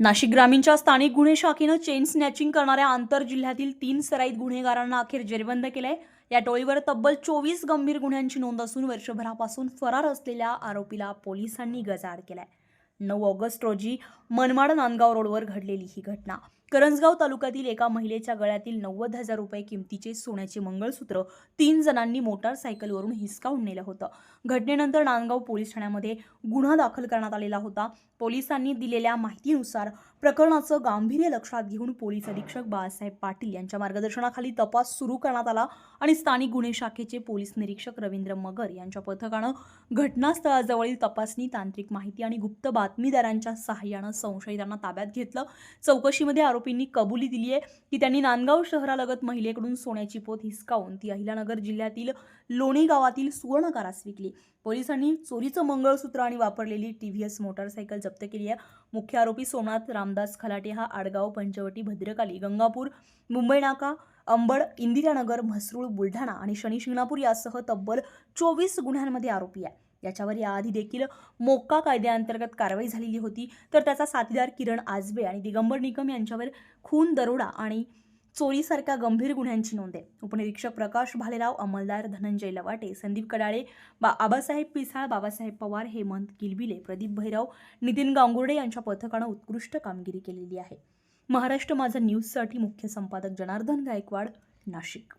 नाशिक ग्रामीणच्या स्थानिक गुन्हे शाखेनं चेन स्नॅचिंग करणाऱ्या आंतरजिल्ह्यातील तीन सराईत गुन्हेगारांना अखेर जेरबंद केलंय. या टोळीवर तब्बल चोवीस गंभीर गुन्ह्यांची नोंद असून वर्षभरापासून फरार असलेल्या आरोपीला पोलिसांनी गजाआड केलाय. नऊ ऑगस्ट रोजी मनमाड नांदगाव रोडवर घडलेली ही घटना. करंजगाव तालुक्यातील एका महिलेच्या गळ्यातील नव्वद हजार रुपये किमतीचे सोन्याचे मंगळसूत्र तीन जणांनी मोटारसायकलवरून हिसकावून नेलं होतं. घटनेनंतर नांदगाव पोलीस ठाण्यामध्ये गुन्हा दाखल करण्यात आलेला होता. पोलिसांनी दिलेल्या माहितीनुसार प्रकरणाचं गांभीर्य लक्षात घेऊन पोलीस अधीक्षक बाळासाहेब पाटील यांच्या मार्गदर्शनाखाली तपास सुरू करण्यात आला आणि स्थानिक गुन्हे शाखेचे पोलीस निरीक्षक रवींद्र मगर यांच्या पथकानं घटनास्थळाजवळील तपासणी तांत्रिक माहिती आणि गुप्त बातमीदारांच्या सहाय्यानं संशयितांना ताब्यात घेतलं. चौकशीमध्ये आरोपींनी कबुली दिली आहे की त्यांनी नांदगाव शहरालगत महिलेकडून सोन्याची पोत हिसकावून ती अहिलानगर जिल्ह्यातील लोणी गावातील सुवर्णकारास विकली. पोलिसांनी चोरीचं मंगळसूत्र आणि वापरलेली टी व्ही एस मोटारसायकल जप्त केली आहे. मुख्य आरोपी सोमनाथ रामदास खलाटे हा आडगाव पंचवटी भद्रकाली गंगापूर मुंबई नाका अंबड इंदिरानगर म्हसरूळ बुलढाणा आणि शनी शिंगणापूर यासह तब्बल चोवीस गुन्ह्यांमध्ये आरोपी आहे. याच्यावर याआधी देखील मोक्का कायद्याअंतर्गत कारवाई झालेली होती. तर त्याचा साथीदार किरण आजबे आणि दिगंबर निकम यांच्यावर खून दरोडा आणि चोरीसारख्या गंभीर गुन्ह्यांची नोंद आहे. उपनिरीक्षक प्रकाश भालेराव अंमलदार धनंजय लवाटे संदीप कडाळे बा आबासाहेब पिसाळ बाबासाहेब पवार हेमंत किलबिले प्रदीप भैरव नितीन गांगुर्डे यांच्या पथकानं उत्कृष्ट कामगिरी केलेली आहे. महाराष्ट्र माझा न्यूजसाठी मुख्य संपादक जनार्दन गायकवाड नाशिक.